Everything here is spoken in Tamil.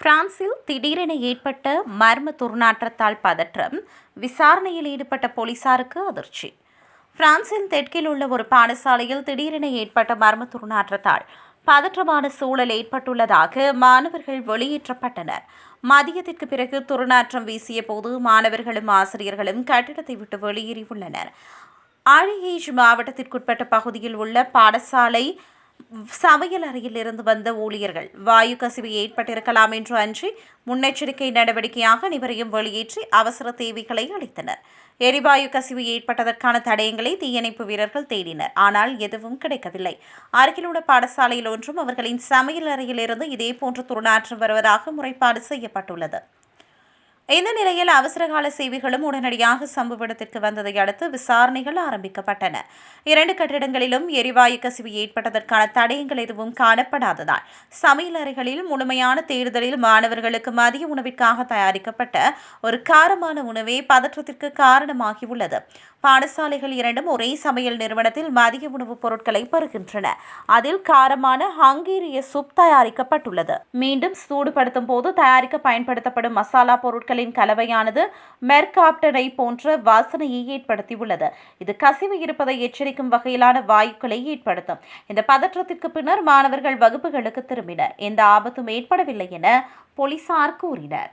பிரான்சில் திடீரென ஏற்பட்ட மர்ம துர்நாற்றத்தால் பதற்றம் விசாரணையில் ஈடுபட்ட போலீசாருக்கு அதிர்ச்சி. பிரான்சின் தெற்கில் உள்ள ஒரு பாடசாலையில் திடீரென ஏற்பட்ட மர்ம துர்நாற்றத்தால் பதற்றமான சூழல் ஏற்பட்டுள்ளதாக மாணவர்கள் வெளியேற்றப்பட்டனர். மதியத்திற்கு பிறகு துர்நாற்றம் வீசிய போது மாணவர்களும் ஆசிரியர்களும் கட்டிடத்தை விட்டு வெளியேறியுள்ளனர். அழியேஜ் மாவட்டத்திற்குட்பட்ட பகுதியில் உள்ள பாடசாலை சமையல் அறையில் இருந்து வந்த ஊழியர்கள் வாயு கசிவு ஏற்பட்டிருக்கலாம் என்று அன்றி முன்னெச்சரிக்கை நடவடிக்கையாக அனைவரையும் வெளியேற்றி அவசர தேவைகளை அளித்தனர். எரிவாயு கசிவு ஏற்பட்டதற்கான தடயங்களை தீயணைப்பு வீரர்கள் தேடினர் ஆனால் எதுவும் கிடைக்கவில்லை. அருகிலுள்ள பாடசாலையில் ஒன்றும் அவர்களின் சமையல் அறையிலிருந்து இதேபோன்று துர்நாற்றம் வருவதாக முறைப்பாடு செய்யப்பட்டுள்ளது. இந்த நிலையில் அவசரகால சேவைகளும் உடனடியாக சம்பவ இடத்திற்கு வந்ததை அடுத்து விசாரணைகள் ஆரம்பிக்கப்பட்டன. இரண்டு கட்டிடங்களிலும் எரிவாயு கசிவு ஏற்பட்டதற்கான தடயங்கள் எதுவும் காணப்படாததால் சமையல் அறைகளில் முழுமையான தேடுதலில் மாணவர்களுக்கு மதிய உணவிற்காக தயாரிக்கப்பட்ட ஒரு காரமான உணவே பதற்றத்திற்கு காரணமாகியுள்ளது. பாடசாலைகள் இரண்டும் ஒரே சமையல் நிறுவனத்தில் மதிய உணவுப் பொருட்களை பெறுகின்றன. அதில் காரமான ஹங்கேரிய சூப் தயாரிக்கப்பட்டுள்ளது. மீண்டும் சூடுபடுத்தும் போது தயாரிக்க பயன்படுத்தப்படும் மசாலா பொருட்களின் கலவையானது மெர்காப்டனை போன்ற வாசனையை ஏற்படுத்தியுள்ளது. இது கசிவு இருப்பதை எச்சரிக்கும் வகையிலான வாயுக்களை ஏற்படுத்தும். இந்த பதற்றத்திற்கு பின்னர் மாணவர்கள் வகுப்புகளுக்கு திரும்பினர். எந்த ஆபத்தும் ஏற்படவில்லை என போலீசார் கூறினர்.